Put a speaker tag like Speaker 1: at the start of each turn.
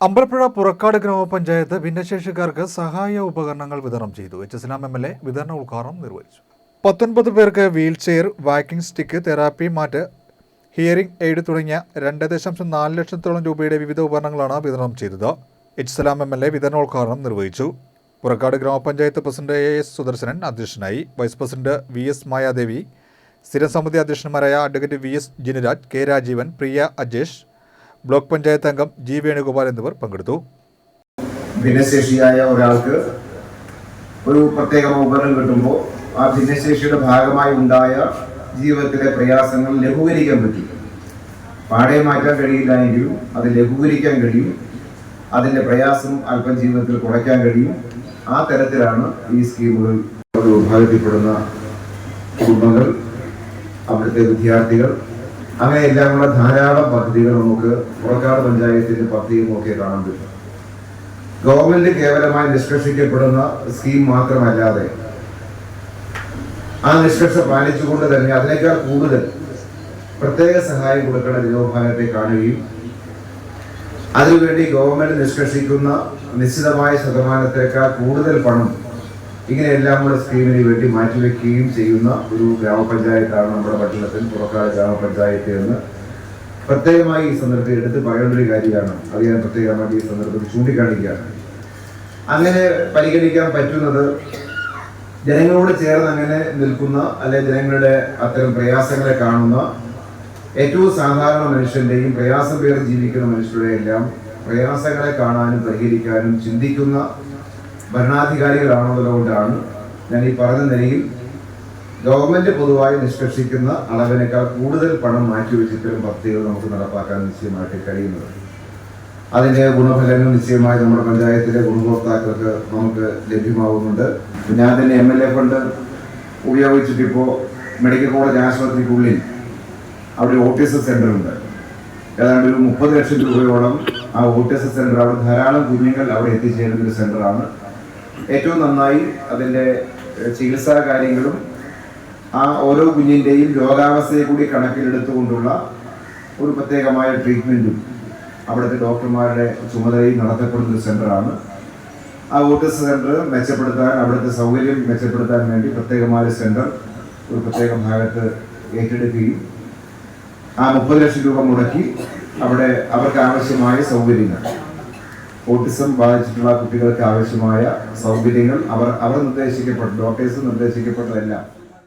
Speaker 1: അമ്പലപ്പുഴ പുറക്കാട് ഗ്രാമപഞ്ചായത്ത് ഭിന്നശേഷിക്കാർക്ക് സഹായ ഉപകരണങ്ങൾ വിതരണം ചെയ്തു. H Salam M L A വിതരണ ഉദ്ഘാടനം നിർവഹിച്ചു. പത്തൊൻപത് പേർക്ക് wheel chair walking stick therapy mat hearing aid തുടങ്ങിയ രണ്ട് ദശാംശം നാല് ലക്ഷത്തോളം രൂപയുടെ വിവിധ ഉപകരണങ്ങളാണ് വിതരണം ചെയ്തത്. H Salam M L A വിതരണോദ്ഘാടനം നിർവഹിച്ചു. പുറക്കാട് ഗ്രാമപഞ്ചായത്ത് പ്രസിഡന്റ് എ. എസ്. സുദർശനൻ അധ്യക്ഷനായി. Vice president V. S. Mayadevi സ്ഥിരസമിതി അധ്യക്ഷന്മാരായ advocate V. S. Jinuraj K. Rajeevan Priya Ajesh block panchayat അംഗം ജി വേണുഗോപാൽ എന്നിവർ പങ്കെടുത്തു.
Speaker 2: ഭിന്നശേഷിയായ ഒരാൾക്ക് ഒരു പ്രത്യേക ഉപകരണം കിട്ടുമ്പോൾ ആ ഭിന്നശേഷിയുടെ ഭാഗമായി ഉണ്ടായ ജീവിതത്തിലെ പ്രയാസങ്ങൾ ലഘൂകരിക്കാൻ പറ്റി. പാടെ മാറ്റാൻ കഴിയില്ല എങ്കിലും അത് ലഘൂകരിക്കാൻ കഴിയും. അതിന്റെ പ്രയാസം അല്പം ജീവിതത്തിൽ കുറയ്ക്കാൻ കഴിയും. ആ തരത്തിലാണ് ഈ സ്കീമുകൾ വിഭാഗത്തിൽപ്പെടുന്ന കുടുംബങ്ങൾ അവിടുത്തെ വിദ്യാർത്ഥികൾ അങ്ങനെ എല്ലാമുള്ള ധാരാളം പദ്ധതികൾ നമുക്ക് പുറക്കാട് പഞ്ചായത്തിന്റെ പദ്ധതിയും ഒക്കെ കാണാൻ പറ്റും. ഗവൺമെന്റ് കേവലമായി നിഷ്കർഷിക്കപ്പെടുന്ന സ്കീം മാത്രമല്ലാതെ ആ നിഷ്കർഷ പാലിച്ചുകൊണ്ട് തന്നെ അതിനേക്കാൾ കൂടുതൽ പ്രത്യേക സഹായം കൊടുക്കേണ്ട ജനവിഭാഗത്തെ കാണുകയും അതിനുവേണ്ടി ഗവൺമെന്റ് നിഷ്കർഷിക്കുന്ന നിശ്ചിതമായ ശതമാനത്തേക്കാൾ കൂടുതൽ പണം ഇങ്ങനെയെല്ലാമുള്ള സ്കീമിന് വേണ്ടി മാറ്റിവെക്കുകയും ചെയ്യുന്ന ഒരു ഗ്രാമപഞ്ചായത്താണ് നമ്മുടെ പട്ടണത്തിൽ പുറക്കാട് ഗ്രാമപഞ്ചായത്ത് എന്ന് പ്രത്യേകമായി ഈ സന്ദർഭത്തിൽ എടുത്ത് പറയേണ്ട ഒരു കാര്യമാണ്. അത് ഞാൻ പ്രത്യേകമായിട്ട് ഈ സന്ദർഭത്തിൽ ചൂണ്ടിക്കാണിക്കുകയാണ്. അങ്ങനെ പരിഗണിക്കാൻ പറ്റുന്നത് ജനങ്ങളോട് ചേർന്ന് അങ്ങനെ നിൽക്കുന്ന അല്ലെ ജനങ്ങളുടെ അത്തരം പ്രയാസങ്ങളെ കാണുന്ന ഏറ്റവും സാധാരണ മനുഷ്യന്റെയും പ്രയാസം പേർ ജീവിക്കുന്ന മനുഷ്യരുടെ എല്ലാം പ്രയാസങ്ങളെ കാണാനും പരിഹരിക്കാനും ചിന്തിക്കുന്ന ഭരണാധികാരികളാണുള്ളതുകൊണ്ടാണ് ഞാൻ ഈ പറഞ്ഞ നിലയിൽ ഗവൺമെന്റ് പൊതുവായി നിഷ്കർഷിക്കുന്ന അളവിനേക്കാൾ കൂടുതൽ പണം മാറ്റി മാറ്റിവെച്ചിട്ടും പദ്ധതികൾ നമുക്ക് നടപ്പാക്കാൻ നിശ്ചയമായിട്ട് കഴിയുന്നത്. അതിന്റെ ഗുണഫലങ്ങൾ നിശ്ചയമായി നമ്മുടെ പഞ്ചായത്തിലെ ഗുണഭോക്താക്കൾക്ക് നമുക്ക് ലഭ്യമാവുന്നുണ്ട്. ഞാൻ തന്നെ എം എൽ എ ഫണ്ട് ഉപയോഗിച്ചിട്ടിപ്പോൾ മെഡിക്കൽ കോളേജ് ആശുപത്രിക്കുള്ളിൽ അവിടെ ഓട്ടിസം സെന്റർ ഉണ്ട് ഏതാണ്ട് ഒരു മുപ്പത് ലക്ഷം രൂപയോളം ആ ഓട്ടിസം സെന്റർ അവിടെ ധാരാളം കുഞ്ഞുങ്ങൾ അവിടെ എത്തിച്ചേരുന്ന ഒരു സെന്ററാണ്. ഏറ്റവും നന്നായി അതിന്റെ ചികിത്സാ കാര്യങ്ങളും ആ ഓരോ കുഞ്ഞിന്റെയും രോഗാവസ്ഥയെ കൂടി കണക്കിലെടുത്തുകൊണ്ടുള്ള ഒരു പ്രത്യേകമായ ട്രീറ്റ്മെന്റും അവിടുത്തെ ഡോക്ടർമാരുടെ ചുമതലയിൽ നടത്തപ്പെടുന്ന ഒരു സെന്ററാണ് ആ ഓട്ടിസം സെന്റർ മെച്ചപ്പെടുത്താൻ അവിടുത്തെ സൗകര്യം മെച്ചപ്പെടുത്താൻ വേണ്ടി പ്രത്യേകമായ സെന്റർ ഒരു പ്രത്യേക ഭാഗത്ത് ഏറ്റെടുക്കുകയും ആ മുപ്പത് ലക്ഷം രൂപ മുടക്കി അവിടെ അവർക്ക് ആവശ്യമായ സൗകര്യങ്ങൾ. ഓട്ടിസം ബാധിച്ചിട്ടുള്ള കുട്ടികൾക്ക് ആവശ്യമായ സൗകര്യങ്ങൾ അവർ അവർ നിർദ്ദേശിക്കപ്പെട്ട. ഡോക്ടേഴ്സ് നിർദ്ദേശിക്കപ്പെട്ടതെല്ലാം.